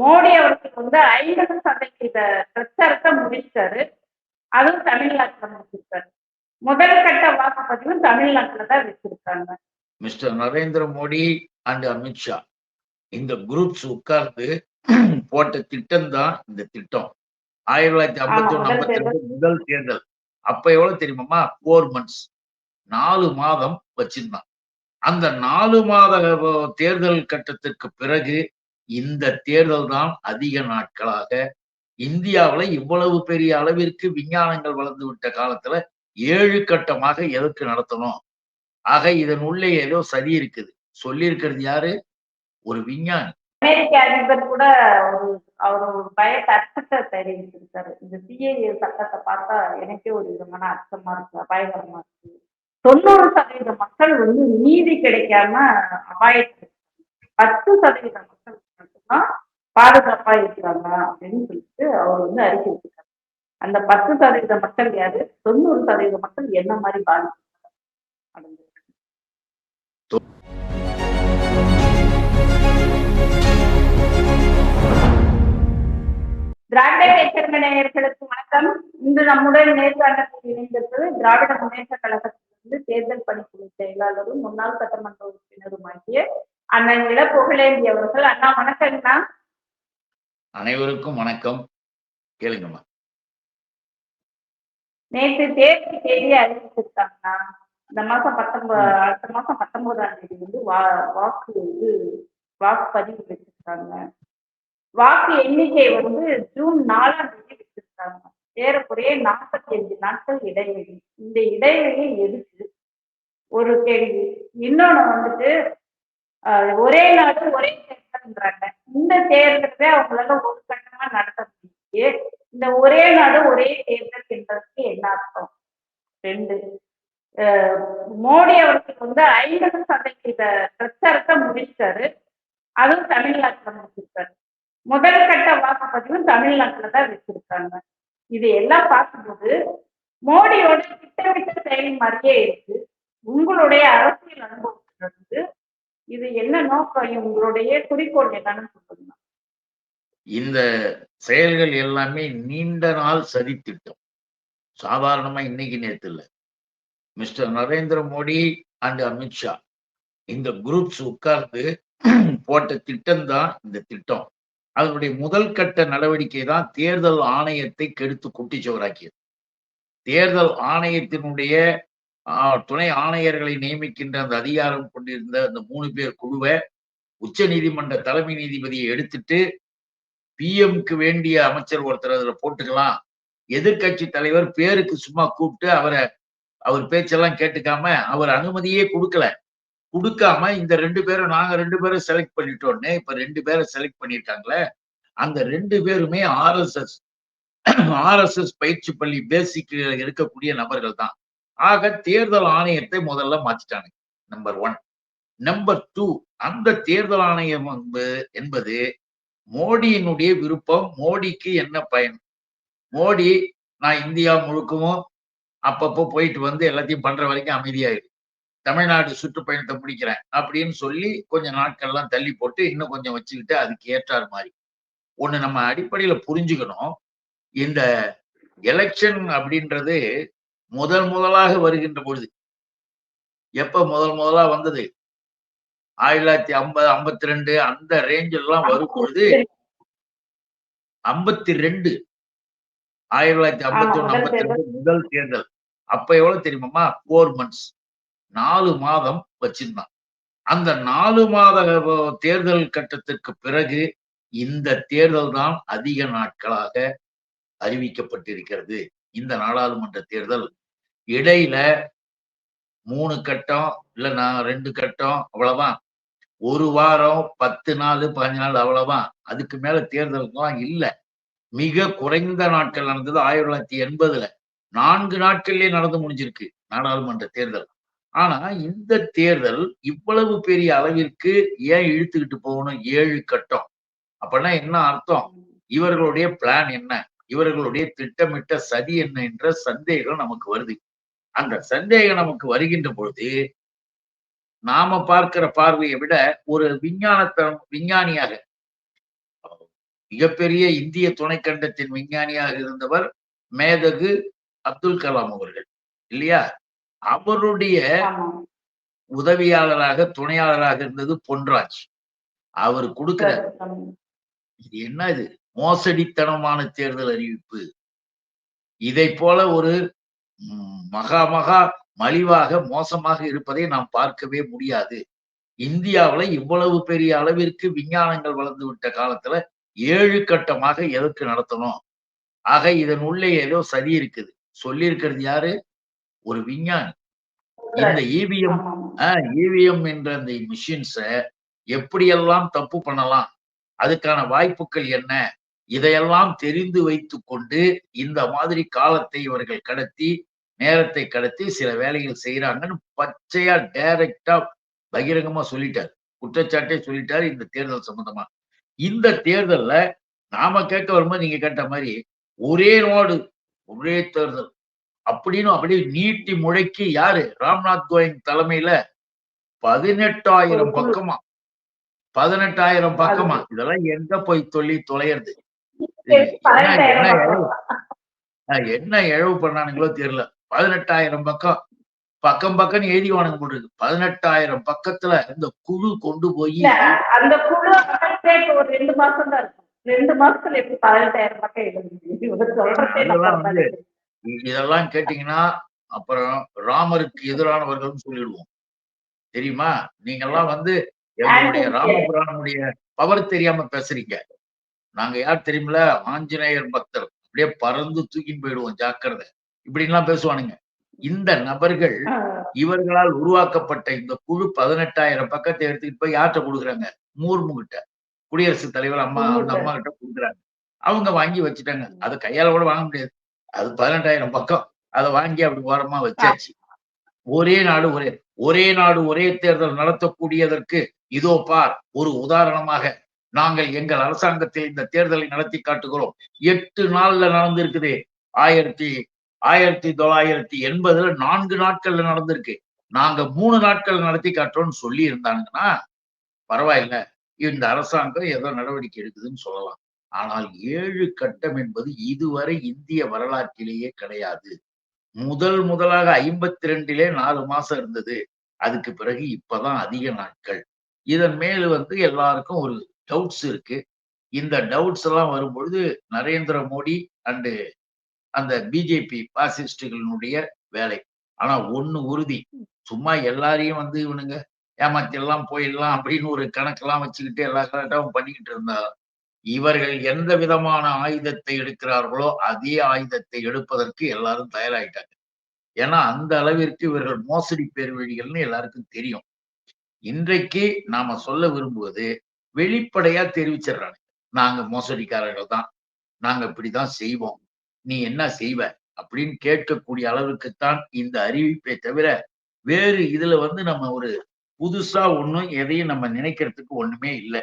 மோடி அவர்களுக்கு வந்து ஐம்பது சதவீத பிரச்சாரத்தை முடிச்சாரு அதுவும் தமிழ்நாட்டுல முடிச்சிருக்காரு. முதல் கட்ட வாக்குப்பதிவும் தமிழ்நாட்டுல தான் வச்சிருக்காங்க. Mister Narendra Modi and Amit Shah. இந்த குரூப்ஸ் உட்கார்ந்து போட்ட திட்டம் தான் இந்த திட்டம். ஆயிரத்தி தொள்ளாயிரத்தி ஐம்பத்தி ஒண்ணு முதல் ஐம்பத்தி ரெண்டு முதல் தேர்தல். அப்ப எவ்வளவு தெரியுமாமா ஃபோர் மந்த்ஸ் நாலு மாதம் வச்சிருந்தான். அந்த நாலு மாத தேர்தல் கட்டத்திற்கு பிறகு இந்த தேர்தல் தான் அதிக நாட்களாக இந்தியாவுல இவ்வளவு பெரிய அளவிற்கு விஞ்ஞானங்கள் வளர்ந்து விட்ட காலத்துல ஏழு கட்டமாக எதற்கு நடத்தணும்? ஆக இதன் உள்ளே ஏதோ சரி இருக்குது. சொல்லி இருக்கிறது யாரு? ஒரு விஞ்ஞானி. அமெரிக்க அதிபர் கூட ஒரு அவர் ஒரு பய அச்சத்தை தெரிவிச்சிருக்காரு. இந்த சிஏஏ சட்டத்தை பார்த்தா எனக்கே ஒரு விதமான அச்சமா இருக்கு அபாயகரமா இருக்கு. தொண்ணூறு சதவீத மக்கள் வந்து நீதி கிடைக்காம அபாயத்தில் பத்து சதவீத மக்கள் பாதுகாப்பா இருக்கிறாங்க அப்படின்னு சொல்லிட்டு அவர் வந்து அறிக்கை வச்சிருக்காரு அந்த பத்து சதவீத மக்கள் யாரு? தொண்ணூறு சதவீத மக்கள் என்ன மாதிரி பாதிப்பு அப்படின்னு திராவிட இயக்கங்க நேயர்களுக்கு வணக்கம். இன்று நம்முடன் நேர்காணலில் இணைந்திருப்பது திராவிட முன்னேற்ற கழகத்திலிருந்து தேர்தல் பணிக்குழு செயலாளரும் முன்னாள் சட்டமன்ற உறுப்பினருமாகிய ஆகிய இள புகழேந்தி அவர்கள் அண்ணா வணக்கங்கண்ணா அனைவருக்கும் வணக்கம். கேளுங்கம்மா. நேற்று தேர்தல் தேதி அறிவிச்சிருக்காங்கண்ணா. இந்த மாசம் பத்தொன்பது அடுத்த மாசம் பத்தொன்பதாம் தேதி வந்து வா வாக்கு வந்து வாக்குப்பதிவு வச்சிருக்காங்க. வாக்கு எண்ணிக்கை வந்து ஜூன் நாலாம் தேதி வச்சிருக்காங்க. ஏறக்குறைய நாற்பத்தி அஞ்சு நாட்கள் இடைவெளி. இந்த இடைவெளி எதுக்கு? ஒரு கேள்வி. இன்னொன்னு வந்துட்டு ஒரே நாடு ஒரே தேர்தல்ன்றாங்க. இந்த தேர்தலே அவங்களால ஒரு கட்டமா நடத்த முடியுது. இந்த ஒரே நாடு ஒரே தேர்தல் என்பதற்கு என்ன அர்த்தம்? ரெண்டு மோடி அவர்களுக்கு வந்து ஐந்து சதவீத பிரச்சாரத்தை முடிச்சாரு அதுவும் தமிழ்நாட்டுல முடிச்சிருக்காரு முதல் கட்ட வாக்குப்பதிவும் தமிழ்நாட்டுல தான் வச்சிருக்காங்க இது எல்லாம் பார்க்கும்போது மோடியோட திட்டமிட்ட செயல் மாதிரியே இருக்கு உங்களுடைய அரசியல் அனுபவத்துல இருந்து இது என்ன உங்களுடைய குறிக்கோள் என்னன்னு சொல்லுங்க இந்த செயல்கள் எல்லாமே நீண்ட நாள் சதி திட்டம் சாதாரணமா இன்னைக்கு நேத்து இல்ல மிஸ்டர் நரேந்திர மோடி அண்ட் அமித்ஷா இந்த குரூப்ஸ் உட்கார்ந்து போட்ட திட்டம் தான் இந்த திட்டம். அதனுடைய முதல் கட்ட நடவடிக்கை தான் தேர்தல் ஆணையத்தை கெடுத்து குட்டிச்சவராக்கியது. தேர்தல் ஆணையத்தினுடைய ஆஹ், துணை ஆணையர்களை நியமிக்கின்ற அந்த அதிகாரம் கொண்டிருந்த அந்த மூணு பேர் குழுவை உச்ச நீதிமன்ற தலைமை நீதிபதியை எடுத்துட்டு பிஎம்க்கு வேண்டிய அமைச்சர் ஒருத்தர் அதில் போட்டுக்கலாம். எதிர்க்கட்சி தலைவர் பேருக்கு சும்மா கூப்பிட்டு அவரை அவர் பேச்செல்லாம் கேட்டுக்காம அவர் அனுமதியே கொடுக்கல. கொடுக்காம இந்த ரெண்டு பேரும் நாங்க ரெண்டு பேரும் செலக்ட் பண்ணிட்டோன்னு இப்ப ரெண்டு பேரும் செலக்ட் பண்ணியிருக்காங்களே அந்த ரெண்டு பேருமே ஆர்எஸ்எஸ் ஆர்எஸ்எஸ் பயிற்சி பள்ளி பேசிக் இருக்கக்கூடிய நபர்கள் தான். ஆக தேர்தல் ஆணையத்தை முதல்ல மாத்திட்டானுங்க நம்பர் ஒன் நம்பர் டூ அந்த தேர்தல் ஆணையம் என்பது- என்பது மோடியினுடைய விருப்பம் மோடிக்கு என்ன பயன்? மோடி நான் இந்தியா முழுக்கவும் அப்பப்போ போயிட்டு வந்து எல்லாத்தையும் பண்ற வரைக்கும் அமைதியாயிரு. தமிழ்நாடு சுற்றுப்பயணத்தை முடிக்கிறேன் அப்படின்னு சொல்லி கொஞ்சம் நாட்கள்லாம் தள்ளி போட்டு இன்னும் கொஞ்சம் வச்சுக்கிட்டு அதுக்கு ஏற்றார் மாதிரி ஒன்று நம்ம அடிப்படையில் புரிஞ்சுக்கணும். இந்த எலெக்ஷன் அப்படின்றது முதல் முதலாக வருகின்ற பொழுது. எப்ப முதல் முதலா வந்தது? ஆயிரத்தி தொள்ளாயிரத்தி ஐம்பது ஐம்பத்தி ரெண்டு அந்த ரேஞ்ச் எல்லாம் வரும் பொழுது ஐம்பத்தி ரெண்டு. ஆயிரத்தி தொள்ளாயிரத்தி ஐம்பத்தி ஒண்ணு ஐம்பத்தி ரெண்டு முதல் தேர்தல். அப்ப எவ்வளவு தெரியுமாமா ஃபோர் மந்த்ஸ் நாலு மாதம் வச்சிருந்தான். அந்த நாலு மாத தேர்தல் கட்டத்திற்கு பிறகு இந்த தேர்தல் தான் அதிக நாட்களாக அறிவிக்கப்பட்டிருக்கிறது. இந்த நாடாளுமன்ற தேர்தல். இடையில மூணு கட்டம் இல்ல நான் ரெண்டு கட்டம் அவ்வளவுதான். ஒரு வாரம் பத்து நாள் பதினஞ்சு நாள் அவ்வளவா அதுக்கு மேல தேர்தலுக்கெல்லாம் இல்ல. மிக குறைந்த நாட்கள் நடந்தது ஆயிரத்தி தொள்ளாயிரத்தி எண்பதுல. நான்கு நாட்கள்லயே நடந்து முடிஞ்சிருக்கு நாடாளுமன்ற தேர்தல். ஆனா இந்த தேர்தல் இவ்வளவு பெரிய அளவிற்கு ஏன் இழுத்துக்கிட்டு போகணும்? ஏழு கட்டம். அப்படின்னா என்ன அர்த்தம்? இவர்களுடைய பிளான் என்ன? இவர்களுடைய திட்டமிட்ட சதி என்ன என்ற சந்தேகம் நமக்கு வருது. அந்த சந்தேகம் நமக்கு வருகின்ற பொழுது நாம பார்க்கிற பார்வையை விட ஒரு விஞ்ஞானத்த விஞ்ஞானியாக மிகப்பெரிய இந்திய துணைக்கண்டத்தின் விஞ்ஞானியாக இருந்தவர் மேதகு அப்துல் கலாம் அவர்கள் இல்லையா? அவருடைய உதவியாளராக துணையாளராக இருந்தது பொன்ராஜ். அவர் கொடுக்கிற. இது என்ன இது? மோசடித்தனமான தேர்தல் அறிவிப்பு. இதை போல ஒரு மகா மகா மலிவாக மோசமாக இருப்பதை நாம் பார்க்கவே முடியாது. இந்தியாவுல இவ்வளவு பெரிய அளவிற்கு விஞ்ஞானங்கள் வளர்ந்து விட்ட காலத்துல ஏழு கட்டமாக எதற்கு நடத்தணும்? ஆக இதன் உள்ளே ஏதோ சதி இருக்குது. சொல்லி இருக்கிறது யாரு? ஒரு விஞ்ஞானி. இந்த இவிஎம் ஆமா இவிஎம் என்ற அந்த மிஷின்ஸை எப்படியெல்லாம் தப்பு பண்ணலாம்? அதுக்கான வாய்ப்புகள் என்ன? இதையெல்லாம் தெரிந்து வைத்துக் கொண்டு இந்த மாதிரி காலத்தை இவர்கள் கடத்தி நேரத்தை கடத்தி சில வேலைகள் செய்யறாங்கன்னு பச்சையா டைரக்டா பகிரங்கமா சொல்லிட்டார். குற்றச்சாட்டே சொல்லிட்டாரு இந்த தேர்தல் சம்பந்தமா. இந்த தேர்தல்ல நாம கேட்க வரும்போது நீங்க கேட்ட மாதிரி ஒரே நாடு ஒரே தேர்தல். அப்படின்னு அப்படியே நீட்டி முழக்கி யாரு? ராம்நாத் கோவிந்த் தலைமையில பதினெட்டாயிரம் பக்கமா பதினெட்டாயிரம் பக்கமா. இதெல்லாம் எங்க போய் சொல்லி அஹ் என்ன இழவு பண்ணானுங்களோ தெரியல. பதினெட்டாயிரம் பக்கம். பக்கம் பக்கம் எழுதிவானுங்க போட்டுருக்கு பதினெட்டாயிரம் பக்கத்துல இந்த குழு கொண்டு போய் அந்த குழு ஒரு ரெண்டு மாசம் தான் இருக்கும். ரெண்டு மாசத்துல எப்படி பதினெட்டாயிரம் பக்கம் எழுத இதெல்லாம் கேட்டீங்கன்னா அப்புறம் ராமருக்கு எதிரானவர்கள்னு சொல்லிடுவோம். தெரியுமா? நீங்க எல்லாம் வந்து எங்களுடைய ராமபுரானுடைய பவர் தெரியாம பேசுறீங்க. நாங்க யார் தெரியுமில ஆஞ்சநேயர் பக்தர். அப்படியே பறந்து தூக்கின்னு போயிடுவோம். ஜாக்கிரதை. இப்படின்லாம் பேசுவானுங்க. இந்த நபர்கள் இவர்களால் உருவாக்கப்பட்ட இந்த குழு பதினெட்டாயிரம் பக்கத்தை எடுத்துக்கிட்டு போய் யார்கிட்ட கொடுக்குறாங்க? மூர்மு கிட்ட குடியரசுத் தலைவர் அம்மா அந்த அம்மா கிட்ட கொடுக்குறாங்க. அவங்க வாங்கி வச்சுட்டாங்க. அதை கையால கூட வாங்க முடியாது. அது பதினெட்டாயிரம் பக்கம். அதை வாங்கி அப்படி ஓரமா வச்சாச்சு. ஒரே நாடு ஒரே ஒரே நாடு ஒரே தேர்தல் நடத்தக்கூடியதற்கு இதோ பார் ஒரு உதாரணமாக நாங்கள் எங்கள் அரசாங்கத்தில் இந்த தேர்தலை நடத்தி காட்டுகிறோம். எட்டு நாள்ல நடந்திருக்குது. ஆயிரத்தி ஆயிரத்தி தொள்ளாயிரத்தி எண்பதுல நான்கு நாட்கள்ல நடந்திருக்கு. நாங்க மூணு நாட்கள் நடத்தி காட்டுறோம்னு சொல்லி இருந்தாங்கன்னா பரவாயில்ல. இந்த அரசாங்கம் ஏதோ நடவடிக்கை எடுக்குதுன்னு சொல்லலாம். ஆனால் ஏழு கட்டம் என்பது இதுவரை இந்திய வரலாற்றிலேயே கிடையாது. முதல் முதலாக ஐம்பத்தி ரெண்டிலே நாலு மாசம் இருந்தது. அதுக்கு பிறகு இப்பதான் அதிக நாட்கள். இதன் மேல் வந்து எல்லாருக்கும் ஒரு டவுட்ஸ் இருக்கு. இந்த டவுட்ஸ் எல்லாம் வரும்பொழுது நரேந்திர மோடி அண்டு அந்த பிஜேபி பாசிஸ்டுகளினுடைய வேலை. ஆனா ஒண்ணு உறுதி. சும்மா எல்லாரையும் வந்து இவனுங்க ஏமாத்தி எல்லாம் போயிடலாம் அப்படின்னு ஒரு கணக்கெல்லாம் வச்சுக்கிட்டு எல்லா கரெக்டாகவும் பண்ணிக்கிட்டு இருந்தா இவர்கள் எந்த விதமான ஆயுதத்தை எடுக்கிறார்களோ அதே ஆயுதத்தை எடுப்பதற்கு எல்லாரும் தயாராயிட்டாங்க. ஏன்னா அந்த அளவிற்கு இவர்கள் மோசடி பேர் வழிகள்னு எல்லாருக்கும் தெரியும். இன்றைக்கு நாம சொல்ல விரும்புவது வெளிப்படையா தெரிவிச்சிடுறாங்க நாங்க மோசடிக்காரர்கள் தான். நாங்க இப்படிதான் செய்வோம். நீ என்ன செய்வ? அப்படின்னு கேட்கக்கூடிய அளவுக்குத்தான் இந்த அறிவிப்பை தவிர வேறு இதுல வந்து நம்ம ஒரு புதுசா ஒண்ணும் எதையும் நம்ம நினைக்கிறதுக்கு ஒண்ணுமே இல்லை.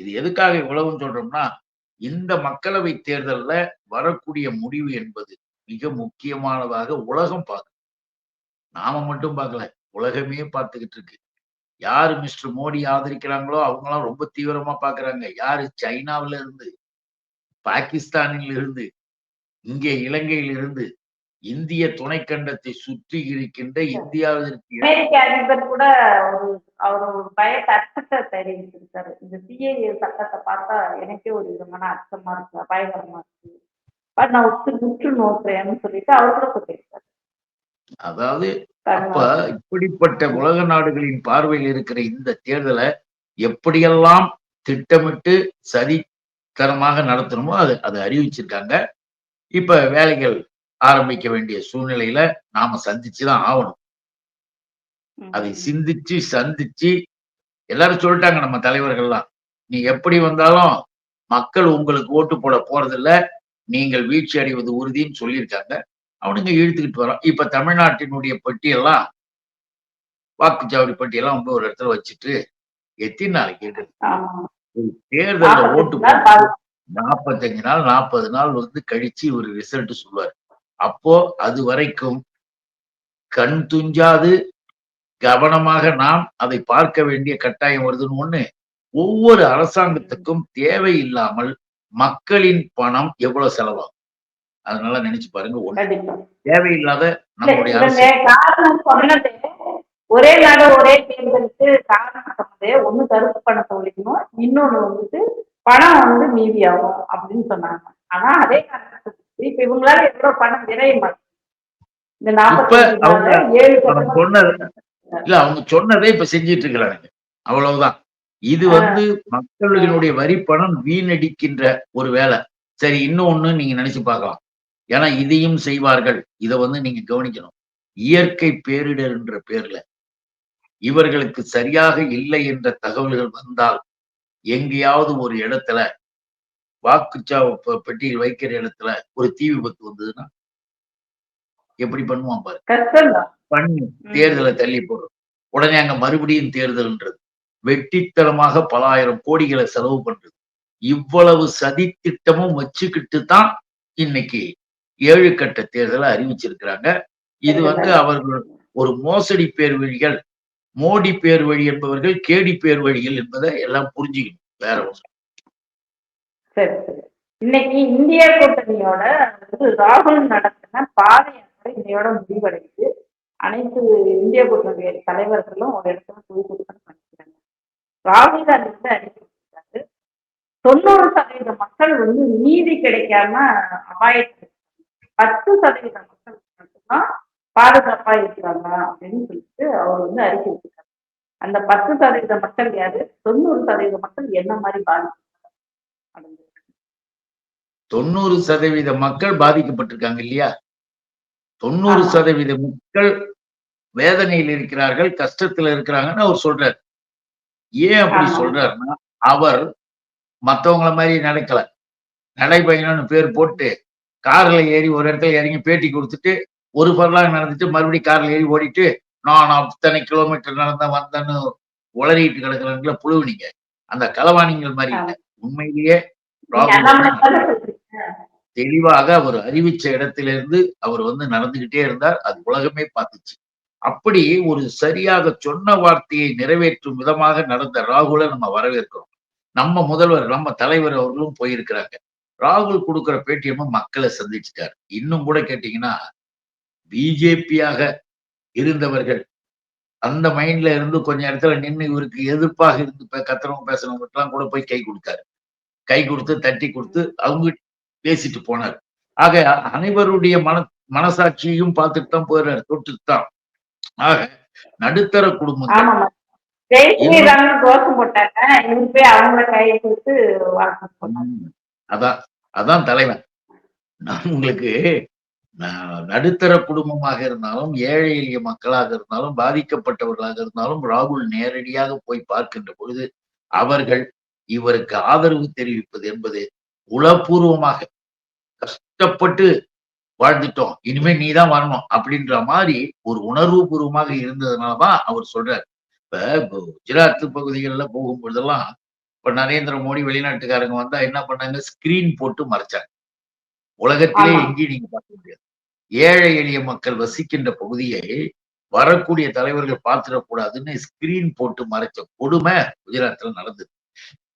இது எதுக்காக இவ்வளவுன்னு சொல்றோம்னா இந்த மக்களவை தேர்தல்ல வரக்கூடிய முடிவு என்பது மிக முக்கியமானதாக உலகம் பார்க்கும் நாம மட்டும் பார்க்கல உலகமே பார்த்துக்கிட்டு இருக்கு. யாரு மிஸ்டர் மோடி ஆதரிக்கிறாங்களோ அவங்களாம் ரொம்ப தீவிரமா பாக்குறாங்க யாரு சைனாவில இருந்து பாகிஸ்தானில் இருந்து இங்கே இலங்கையில் இருந்து இந்திய துணைக்கண்டத்தை சுற்றி இருக்கின்ற இந்தியாவிற்கு அமெரிக்க அதிபர் கூட ஒரு அவர் ஒரு பயத்தை அச்சத்தை தெரிவிச்சிருக்காரு. இந்த சிஏஏ சட்டத்தை பார்த்தா எனக்கே ஒரு விதமான அச்சமா இருக்கு பயங்கரமா இருக்கு. பட் நான் உற்று உற்று நோக்குறேன்னு சொல்லிட்டு அவர் கூட சொல்லியிருக்காரு அதாவது அப்ப இப்படிப்பட்ட உலக நாடுகளின் பார்வையில் இருக்கிற இந்த தேர்தலை எப்படியெல்லாம் திட்டமிட்டு சதித்தனமாக நடத்தணுமோ அது அதை அறிவிச்சிருக்காங்க. இப்ப வேலைகள் ஆரம்பிக்க வேண்டிய சூழ்நிலையில நாம சந்திச்சுதான் ஆகணும். அதை சிந்திச்சு சந்திச்சு எல்லாரும் சொல்லிட்டாங்க நம்ம தலைவர்கள்லாம் நீ எப்படி வந்தாலும் மக்கள் உங்களுக்கு ஓட்டு போட போறதில்ல நீங்கள் வீழ்ச்சி அடைவது உறுதின்னு சொல்லியிருக்காங்க. அவனுங்க இழுத்துக்கிட்டு வரோம் இப்ப தமிழ்நாட்டினுடைய பட்டியெல்லாம் வாக்குச்சாவடி பட்டியெல்லாம் வந்து ஒரு இடத்துல வச்சுட்டு எத்தனை நாளைக்கு தேர்தல்ல ஓட்டு போட்டு நாற்பத்தஞ்சு நாள் நாற்பது நாள் வந்து கழிச்சு ஒரு ரிசல்ட் சொல்லுவார். அப்போ அது வரைக்கும் கண் துஞ்சாது கவனமாக நாம் அதை பார்க்க வேண்டிய கட்டாயம் வருதுன்னு ஒண்ணு. ஒவ்வொரு அரசாங்கத்துக்கும் தேவையில்லாமல் மக்களின் பணம் எவ்வளவு செலவாகும்? அதனால நினைச்சு பாருங்க ஒண்ணு. தேவையில்லாத சொன்னது ஒரே நாடு ஒரே தேர்தலுக்கு காரணம் ஒண்ணு கருப்பு பணத்தை ஒழிக்கணும் இன்னொன்னு வந்துட்டு பணம் வந்து மீதியாகும் அப்படின்னு சொன்னாங்க. ஆனா அதே காரணத்துக்கு இப்ப இவங்களால எவ்வளவு பணம் விரையமாச்சு இந்த நாற்பத்தி ஏழு சொன்னது இல்ல அவங்க சொன்னதை இப்ப செஞ்சிட்டு இருக்கிறாங்க. அவ்வளவுதான். இது வந்து மக்களினுடைய வரி பணம் வீணடிக்கின்ற ஒரு வேலை. சரி இன்னொன்னு நீங்க நினைச்சு பார்க்கலாம். ஏன்னா இதையும் செய்வார்கள். இதை வந்து நீங்க கவனிக்கணும். இயற்கை பேரிடர் என்ற பேர்ல இவர்களுக்கு சரியாக இல்லை என்ற தகவல்கள் வந்தால் எங்கேயாவது ஒரு இடத்துல வாக்குச்சாவ பெ- பெட்டியில் வைக்கிற இடத்துல ஒரு தீ விபத்து வந்ததுன்னா எப்படி பண்ணுவான் பாரு? பண்ணி தேர்தலை தள்ளி போடுறது. உடனே அங்க மறுபடியும் தேர்தல்ன்றது. வெட்டித்தனமாக பல ஆயிரம் கோடிகளை செலவு பண்றது. இவ்வளவு சதி திட்டமும் வச்சுக்கிட்டு தான் இன்னைக்கு ஏழு கட்ட தேர்தலை அறிவிச்சிருக்கிறாங்க. இது வந்து அவர்கள் ஒரு மோசடி பேர் வழிகள் மோடி பேர் வழி என்பவர்கள் கேடி பேர் வழிகள் என்பதை எல்லாம் புரிஞ்சுக்கணும். வேற ஒண்ணு சரி சரி. இன்னைக்கு இந்திய கூட்டணியோட வந்து ராகுல் நடத்தின பாத யாத்திரை இன்னையோட முடிவடையுது. அனைத்து இந்திய கூட்டணி தலைவர்களும் ஒரு இடத்துல குவிக்கூட்டம் பண்ணிக்கிறாங்க ராகுல் காந்தி வந்து அறிவிச்சிருக்காரு தொண்ணூறு சதவீத மக்கள் வந்து நீதி கிடைக்காம அபாயத்தில் பத்து சதவீத பாதுகாப்பா இருக்கிறாங்க அப்படின்னு சொல்லிட்டு அவர் வந்து அறிக்கை விட்டுருக்காரு அந்த பத்து சதவீத மக்கள் யாரு? தொண்ணூறு சதவீத மக்கள் என்ன மாதிரி பாதிப்பு தொண்ணூறு சதவீத மக்கள் பாதிக்கப்பட்டிருக்காங்க இல்லையா? தொண்ணூறு. சதவீத மக்கள் வேதனையில் இருக்கிறார்கள் கஷ்டத்துல இருக்கிறாங்கன்னு அவர் சொல்றாரு. ஏன் அப்படி. சொல்றாருன்னா அவர் மத்தவங்கள மாதிரி நடக்கல. நடைபயணம்னு பேர் போட்டு கார்ல ஏறி ஒரு இடத்துல இறங்கி பேட்டி கொடுத்துட்டு ஒரு பரலாக நடந்துட்டு மறுபடியும் கார்ல ஏறி ஓடிட்டு நான் அத்தனை கிலோமீட்டர் நடந்த வந்தேன்னு உளறிட்டு கிடக்குறாங்களா புழுவுனீங்க. அந்த களவாணிகள் மாதிரி இல்லை. உண்மையிலேயே தெளிவாக அவர் அறிவிச்ச இடத்திலிருந்து அவர் வந்து நடந்துகிட்டே இருந்தார். அது உலகமே பார்த்துச்சு. அப்படி ஒரு சரியாக சொன்ன வார்த்தையை நிறைவேற்றும் விதமாக நடந்த ராகுலை நம்ம வரவேற்கிறோம். நம்ம முதல்வர் நம்ம தலைவர் அவர்களும் போயிருக்கிறாங்க. ராகுல் கொடுக்கிற பேட்டியமும் மக்களை சந்திச்சுட்டார். இன்னும் கூட கேட்டீங்கன்னா பிஜேபியாக இருந்தவர்கள். அந்த மைண்ட்ல இருந்து கொஞ்ச இடத்துல நின்று இவருக்கு எதிர்ப்பாக இருந்து கத்துறவங்க பேசுறவங்க எல்லாம் கூட போய் கை கொடுத்தாரு. கை கொடுத்து தட்டி கொடுத்து அவங்க பேசிட்டு போனார். ஆக அனைவருடைய மன மனசாட்சியையும் பார்த்துட்டு தான் போயிடுறாரு தொட்டுட்டு தான். ஆக நடுத்தர குடும்பங்கள். ஆமாமா ஜெய் ஸ்ரீராம் கோஷம் போட்டாங்க. இவரு போய் அவங்கள கையை கொடுத்து வாக்கு போட்டாங்க ம், அதான் அதான் தலைவன். நான் உங்களுக்கு நடுத்தர குடும்பமாக இருந்தாலும் ஏழை எளிய மக்களாக இருந்தாலும் பாதிக்கப்பட்டவர்களாக இருந்தாலும் ராகுல் நேரடியாக போய் பார்க்கின்ற பொழுது அவர்கள் இவருக்கு ஆதரவு தெரிவிப்பது என்பது உளப்பூர்வமாக கஷ்டப்பட்டு வாழ்ந்துட்டோம். இனிமே நீ தான் வரணும் அப்படின்ற மாதிரி ஒரு உணர்வு பூர்வமாக இருந்ததுனாலதான் அவர் சொல்றார். இப்ப குஜராத் பகுதிகளில் போகும்பொழுதெல்லாம் இப்ப நரேந்திர மோடி வெளிநாட்டுக்காரங்க வந்தா என்ன பண்ணாங்க? ஸ்கிரீன் போட்டு மறைச்சாங்க. உலகத்திலே. எங்கேயும் நீங்க பார்க்க முடியாது. ஏழை எளிய மக்கள் வசிக்கின்ற பகுதியை வரக்கூடிய தலைவர்கள் பார்த்துடக்கூடாதுன்னு ஸ்கிரீன் போட்டு மறைச்ச கொடுமை குஜராத்ல நடந்தது.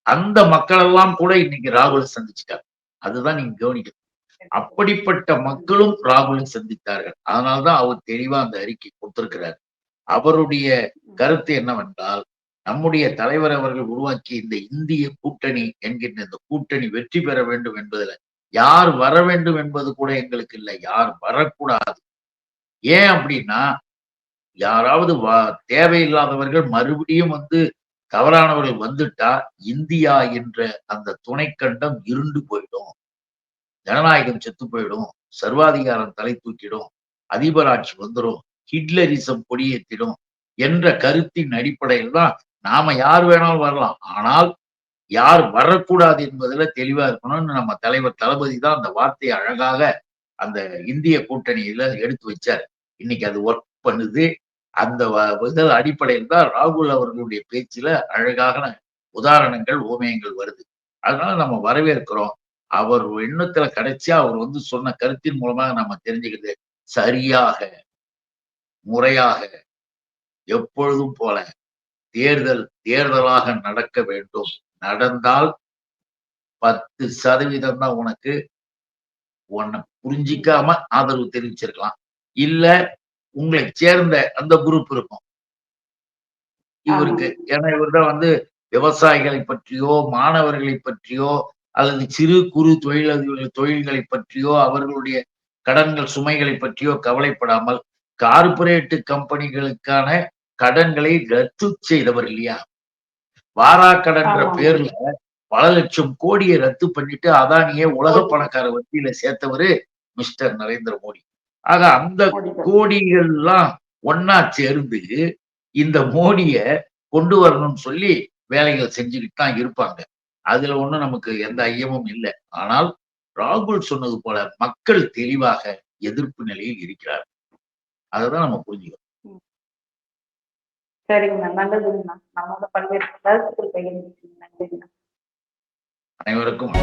அந்த மக்கள் எல்லாம் கூட இன்னைக்கு ராகுல் சந்திச்சிட்டாங்க. அதுதான் நீங்க கவனிக்கணும். அப்படிப்பட்ட மக்களும் ராகுலும் சந்தித்தார்கள். அதனால்தான் அவர் தெளிவா அந்த அறிக்கை கொடுத்திருக்கிறார். அவருடைய கருத்து என்னவென்றால் நம்முடைய தலைவர் அவர்கள் உருவாக்கிய இந்த இந்திய கூட்டணி என்கின்ற இந்த கூட்டணி வெற்றி பெற வேண்டும் என்பதுல யார் வர வேண்டும் என்பது கூட எங்களுக்கு இல்லை. யார் வரக்கூடாது. ஏன் அப்படின்னா யாராவது வ- தேவையில்லாதவர்கள் மறுபடியும் வந்து தவறானவர்கள் வந்துட்டா இந்தியா என்ற அந்த துணைக்கண்டம் இருண்டு போயிடும். ஜனநாயகம் செத்து போயிடும். சர்வாதிகாரம் தலை தூக்கிடும். அதிபராட்சி வந்துடும் ஹிட்லரிசம் கொடியேற்றிடும் என்ற கருத்தின் அடிப்படையில் தான் நாம யார் வேணாலும் வரலாம். ஆனால் யார் வரக்கூடாது என்பதுல தெளிவா இருக்கணும்னு நம்ம தலைவர் தளபதி தான் அந்த வார்த்தையை அழகாக அந்த இந்திய கூட்டணியில எடுத்து வச்சார். இன்னைக்கு அது ஒர்க் பண்ணுது. அந்த அடிப்படையில் தான் ராகுல் அவர்களுடைய பேச்சுல அழகான உதாரணங்கள் ஓமயங்கள் வருது. அதனால நம்ம வரவேற்கிறோம். அவர் எண்ணத்துல கடைசியா அவர் வந்து சொன்ன கருத்தின் மூலமாக நம்ம தெரிஞ்சுக்கிறது சரியாக முறையாக எப்பொழுதும் போல தேர்தல் தேர்தலாக நடக்க வேண்டும். நடந்தால் பத்து சதவீதம் தான் உனக்கு உன்னை புரிஞ்சிக்காம ஆதரவு தெரிவிச்சிருக்கலாம். இல்ல உங்களை சேர்ந்த அந்த குரூப் இருக்கும். இவருக்கு ஏன்னா இவர்தான் வந்து விவசாயிகளை பற்றியோ மாணவர்களை பற்றியோ அல்லது சிறு குறு தொழிலதிபர்கள் தொழில்களை பற்றியோ அவர்களுடைய கடன்கள் சுமைகளை பற்றியோ கவலைப்படாமல் கார்ப்பரேட் கம்பெனிகளுக்கான கடன்களை ரத்து செய்தவர் இல்லையா? வாராக்கடன்ற. பேர்ல பல லட்சம் கோடியை ரத்து பண்ணிட்டு அதானியே உலக பணக்கார வட்டியில சேர்த்தவரு மிஸ்டர் நரேந்திர மோடி. ஆக அந்த. கோடிகள்லாம் ஒன்னா சேர்ந்து இந்த மோடிய கொண்டு வரணும்னு சொல்லி வேலைகள் செஞ்சுக்கிட்டு தான் இருப்பாங்க. அதுல ஒண்ணும் நமக்கு எந்த ஐயமும் இல்லை. ஆனால் ராகுல் சொன்னது போல மக்கள் தெளிவாக எதிர்ப்பு நிலையில் இருக்கிறார் அததான் நம்ம புரிஞ்சுக்கணும். சரிங்கண்ணா நல்லதுங்கண்ணா நான் வந்து பல்வேறு கருத்துக்கள் பகிர்ந்துருக்கீங்க நன்றிங்கண்ணா அனைவருக்கும்